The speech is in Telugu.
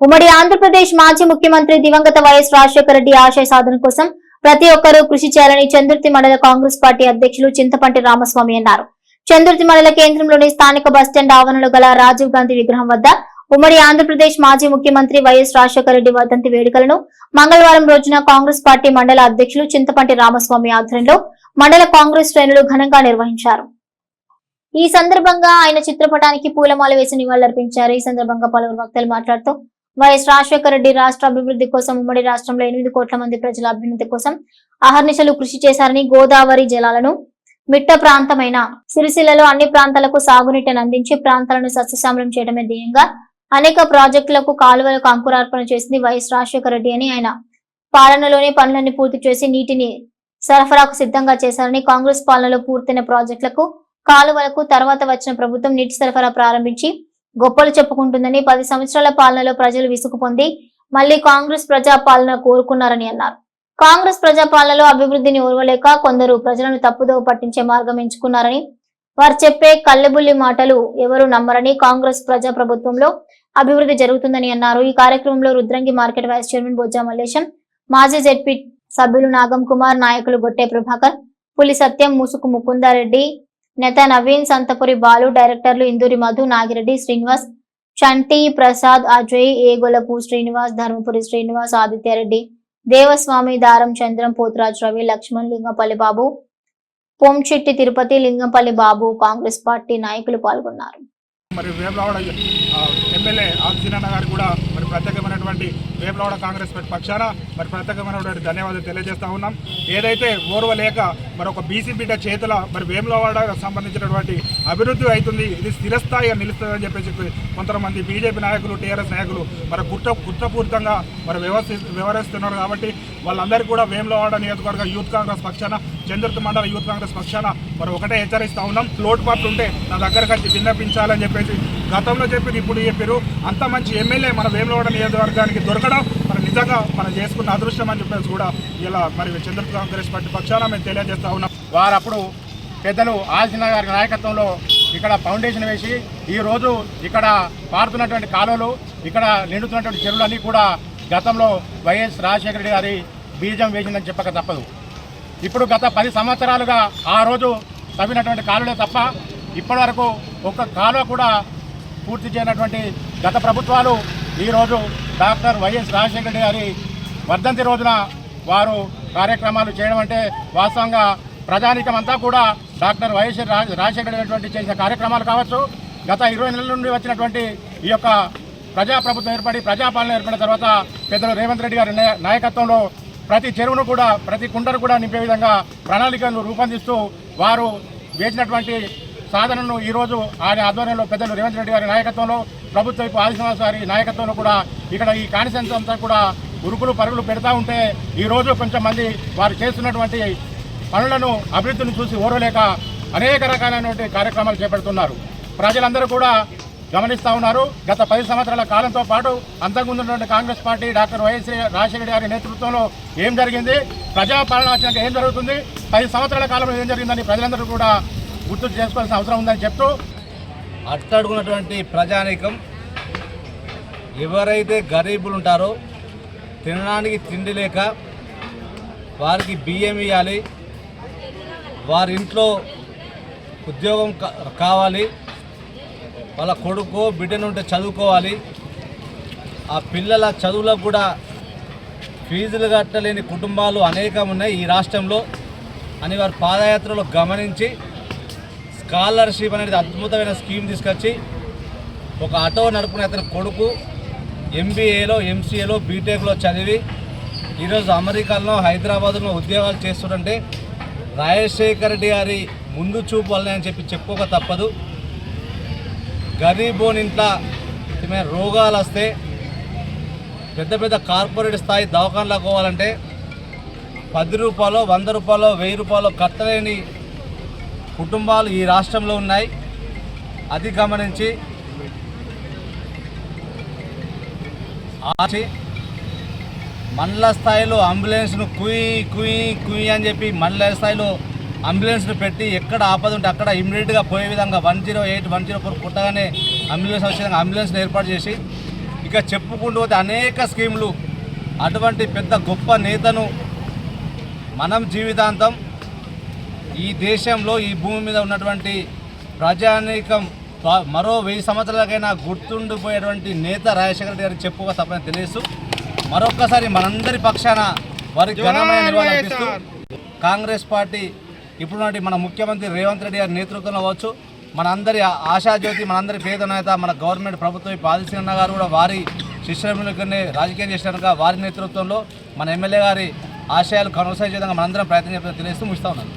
ఉమ్మడి ఆంధ్రప్రదేశ్ మాజీ ముఖ్యమంత్రి దివంగత వైఎస్ రాజశేఖర రెడ్డి ఆశయ సాధన కోసం ప్రతి ఒక్కరూ కృషి చేయాలని చంద్రుతి మండల కాంగ్రెస్ పార్టీ అధ్యక్షులు చింతపంటి రామస్వామి అన్నారు. చంద్రుతి మండల కేంద్రంలోని స్థానిక బస్టాండ్ ఆవరణలో గల రాజీవ్ గాంధీ విగ్రహం వద్ద ఉమ్మడి ఆంధ్రప్రదేశ్ మాజీ ముఖ్యమంత్రి వైఎస్ రాజశేఖర రెడ్డి వర్ధంతి వేడుకలను మంగళవారం రోజున కాంగ్రెస్ పార్టీ మండల అధ్యక్షులు చింతపంటి రామస్వామి ఆధ్వర్యంలో మండల కాంగ్రెస్ శ్రేణులు ఘనంగా నిర్వహించారు. ఈ సందర్భంగా ఆయన చిత్రపటానికి పూలమాల వేసి నివాళులర్పించారు. ఈ సందర్భంగా పలువురు వక్తలు మాట్లాడుతూ వైఎస్ రాజశేఖర రెడ్డి రాష్ట్ర అభివృద్ధి కోసం ఉమ్మడి రాష్ట్రంలో ఎనిమిది కోట్ల మంది ప్రజల అభ్యున్నతి కోసం అహర్నిశలు కృషి చేశారని గోదావరి జలాలను మిట్ట ప్రాంతమైన సిరిసిల్లలో అన్ని ప్రాంతాలకు సాగునీటిని అందించి ప్రాంతాలను సస్యశ్యామలం చేయడమే ధ్యేయంగా అనేక ప్రాజెక్టులకు కాలువలకు అంకురార్పణ చేసింది వైఎస్ రాజశేఖర రెడ్డి అని ఆయన. పాలనలోనే పనులన్నీ పూర్తి చేసి నీటిని సరఫరాకు సిద్ధంగా చేశారని కాంగ్రెస్ పాలనలో పూర్తయిన ప్రాజెక్టులకు కాలువలకు తర్వాత వచ్చిన ప్రభుత్వం నీటి సరఫరా ప్రారంభించి గొప్పలు చెప్పుకుంటుందని పది సంవత్సరాల పాలనలో ప్రజలు విసుగు పొంది మళ్ళీ కాంగ్రెస్ ప్రజా పాలన కోరుకున్నారని అన్నారు. కాంగ్రెస్ ప్రజా పాలనలో అభివృద్ధిని ఓర్వలేక కొందరు ప్రజలను తప్పుదోవ పట్టించే మార్గం ఎంచుకున్నారని వారు చెప్పే కల్లెబుల్లి మాటలు ఎవరు నమ్మరని కాంగ్రెస్ ప్రజా ప్రభుత్వంలో అభివృద్ధి జరుగుతుందని అన్నారు. ఈ కార్యక్రమంలో Rudrangi market vice chairman Bojja Mallesham మాజీ జెడ్పీ సభ్యులు నాగం కుమార్ నాయకులు గొట్టే ప్రభాకర్ పులి సత్యం ముసుకు ముకుందారెడ్డి నేత నవీన్ సంతపురి బాలు డైరెక్టర్లు ఇందూరి మధు నాగిరెడ్డి శ్రీనివాస్ చంటి ప్రసాద్ అజయ్ ఏగొలపు శ్రీనివాస్ ధర్మపురి శ్రీనివాస్ ఆదిత్యారెడ్డి దేవస్వామి దారం చంద్రం పోతురాజ్ రవి లక్ష్మణ్ లింగంపల్లి బాబు పొంచిట్టి తిరుపతి లింగంపల్లి బాబు కాంగ్రెస్ పార్టీ నాయకులు పాల్గొన్నారు. మరి వేములవాడ ఎమ్మెల్యే ఆదిత్యనారాయణ గారు కూడా మరి ఉన్నటువంటి వేములవాడ కాంగ్రెస్ పార్టీ పక్షాన మరి ప్రత్యేకమైనటువంటి ధన్యవాదాలు తెలియజేస్తా ఉన్నాం. ఏదైతే ఓర్వలేక మరి ఒక బీసీ బిడ్డ చేతుల మరి వేములవాడ సంబంధించినటువంటి అభివృద్ధి అవుతుంది ఇది స్థిరస్థాయిగా నిలుస్తుందని చెప్పేసి కొంతమంది బీజేపీ నాయకులు టీఆర్ఎస్ నాయకులు మరి కుట్ర కుట్రపూరితంగా మరి వ్యవస్థ వ్యవహరిస్తున్నారు కాబట్టి వాళ్ళందరికీ కూడా వేములవాడ నియోజకవర్గ యూత్ కాంగ్రెస్ పక్షాన చంద్రత మండల యూత్ కాంగ్రెస్ పక్షాన మరి ఒకటే హెచ్చరిస్తా ఉన్నాం. లోటుపాట్లు ఉంటే నా దగ్గరకు వచ్చి విన్నపించాలని చెప్పేసి గతంలో చెప్పింది ఇప్పుడు చెప్పారు అంత మంచి ఎమ్మెల్యే మన వేములవాడ నియోజకవర్గానికి దొరకడం మరి నిజంగా మనం చేసుకున్న అదృష్టం అని చెప్పేసి కూడా ఇలా మరి చంద్ర కాంగ్రెస్ పార్టీ పక్షాన మేము తెలియజేస్తా ఉన్నాం. వారు అప్పుడు పెద్దలు ఆదిన గారి నాయకత్వంలో ఇక్కడ ఫౌండేషన్ వేసి ఈరోజు ఇక్కడ పారుతున్నటువంటి కాలువలు ఇక్కడ నిండుతున్నటువంటి చెరువులన్నీ కూడా గతంలో వైఎస్ రాజశేఖర రెడ్డి గారి బీజం వేసిందని చెప్పక తప్పదు. ఇప్పుడు గత పది సంవత్సరాలుగా ఆ రోజు తవ్వినటువంటి కాలువలే తప్ప ఇప్పటివరకు ఒక్క కాలువ కూడా పూర్తి చేయనటువంటి గత ప్రభుత్వాలు ఈరోజు డాక్టర్ వైఎస్ రాజశేఖర రెడ్డి గారి వర్ధంతి రోజున వారు కార్యక్రమాలు చేయడం అంటే వాస్తవంగా ప్రజానికం అంతా కూడా డాక్టర్ వైఎస్ రాజ రాజశేఖర రెడ్డి అటువంటి చేసిన కార్యక్రమాలు కావచ్చు. గత ఇరవై నెలల నుండి వచ్చినటువంటి ఈ యొక్క ప్రజాప్రభుత్వం ఏర్పడి ప్రజాపాలన ఏర్పడిన తర్వాత పెద్దలు రేవంత్ రెడ్డి గారి నాయకత్వంలో ప్రతి చెరువును కూడా ప్రతి కుండను కూడా నింపే విధంగా ప్రణాళికను రూపొందిస్తూ వారు వేసినటువంటి సాధనను ఈరోజు ఆయన ఆధ్వర్యంలో పెద్దలు రేవంత్ రెడ్డి గారి నాయకత్వంలో ప్రభుత్వ వైపు ఆదిశ్రీనివాస్ గారి నాయకత్వంలో కూడా ఇక్కడ ఈ కాన్సెన్స్ అంతా కూడా ఉరుకులు పరుగులు పెడతా ఉంటే ఈరోజు కొంచెం మంది వారు చేస్తున్నటువంటి పనులను అభివృద్ధిని చూసి ఓరలేక అనేక రకాలైనటువంటి కార్యక్రమాలు చేపడుతున్నారు. ప్రజలందరూ కూడా గమనిస్తూ ఉన్నారు. గత పది సంవత్సరాల కాలంతో పాటు అంతకుముందున్నటువంటి Congress party doctor YS Rajasekhara Reddy గారి నేతృత్వంలో ఏం జరిగింది? ప్రజాపాలన వచ్చినాక ఏం జరుగుతుంది? పది సంవత్సరాల కాలంలో ఏం జరిగిందని ప్రజలందరూ కూడా గుర్తు చేసుకోవాల్సిన అవసరం ఉందని చెప్తూ అట్టడుగున్నటువంటి ప్రజానీకం. ఎవరైతే గరీబులు ఉంటారో తినడానికి తిండి లేక వారికి బియ్యం ఇవ్వాలి వారి ఇంట్లో ఉద్యోగం కా- కావాలి వాళ్ళ కొడుకు బిడ్డను ఉంటే చదువుకోవాలి ఆ పిల్లల చదువులకు కూడా ఫీజులు కట్టలేని కుటుంబాలు అనేకం ఉన్నాయి ఈ రాష్ట్రంలో. అని వారు పాదయాత్రలో గమనించి స్కాలర్షిప్ అనేది అద్భుతమైన స్కీమ్ తీసుకొచ్చి ఒక ఆటో నడుపుకునే అతని కొడుకు ఎంబీఏలో ఎంసీఏలో బీటెక్లో చదివి ఈరోజు అమెరికాలో హైదరాబాద్లో ఉద్యోగాలు చేస్తుంటే రాజశేఖర రెడ్డి గారి ముందు చూపు వల్లనే అని చెప్పి చెప్పుకోక తప్పదు. గరీబోన్ ఇంట్లో రోగాలు వస్తే పెద్ద పెద్ద కార్పొరేట్ స్థాయి దవాఖానలకు పోవాలంటే పది రూపాయలు వంద రూపాయలు వెయ్యి రూపాయలు కట్టలేని కుటుంబాలు ఈ రాష్ట్రంలో ఉన్నాయి. అది గమనించి ఆచి మండల స్థాయిలో అంబులెన్స్ను కుయి కుయి కుయి అని చెప్పి మండల స్థాయిలో అంబులెన్స్ను పెట్టి ఎక్కడ ఆపద ఉంటే అక్కడ ఇమ్మీడియట్గా పోయే విధంగా one zero eight one zero four పుట్టగానే అంబులెన్స్ వచ్చే విధంగా అంబులెన్స్ని ఏర్పాటు చేసి ఇక చెప్పుకుంటూ పోతే అనేక స్కీములు. అటువంటి పెద్ద గొప్ప నేతను మనం జీవితాంతం ఈ దేశంలో ఈ భూమి మీద ఉన్నటువంటి ప్రజానీకం మరో వెయ్యి సంవత్సరాలకైనా గుర్తుండిపోయేటువంటి నేత రాజశేఖర రెడ్డి గారికి చెప్పుగా తప్పని తెలియదు మరొక్కసారి మనందరి పక్షాన వారికి ఘనమైన నివాళులర్పిస్తూ కాంగ్రెస్ పార్టీ ఇప్పుడున్నటి మన ముఖ్యమంత్రి రేవంత్ రెడ్డి గారి నేతృత్వంలో అవ్వచ్చు మనందరి ఆశాజ్యోతి మనందరి పేద నేత మన గవర్నమెంట్ ప్రభుత్వం ఇప్పుడు ఆదిత్యనారాయణ గారు కూడా వారి శిష్యులనే రాజకీయం చేసినాక వారి నేతృత్వంలో మన ఎమ్మెల్యే గారి ఆశయాలు కొనసాగే విధంగా మనందరం ప్రయత్నం చేయాలని తెలియజేస్తూ ముగిస్తా ఉన్నాను.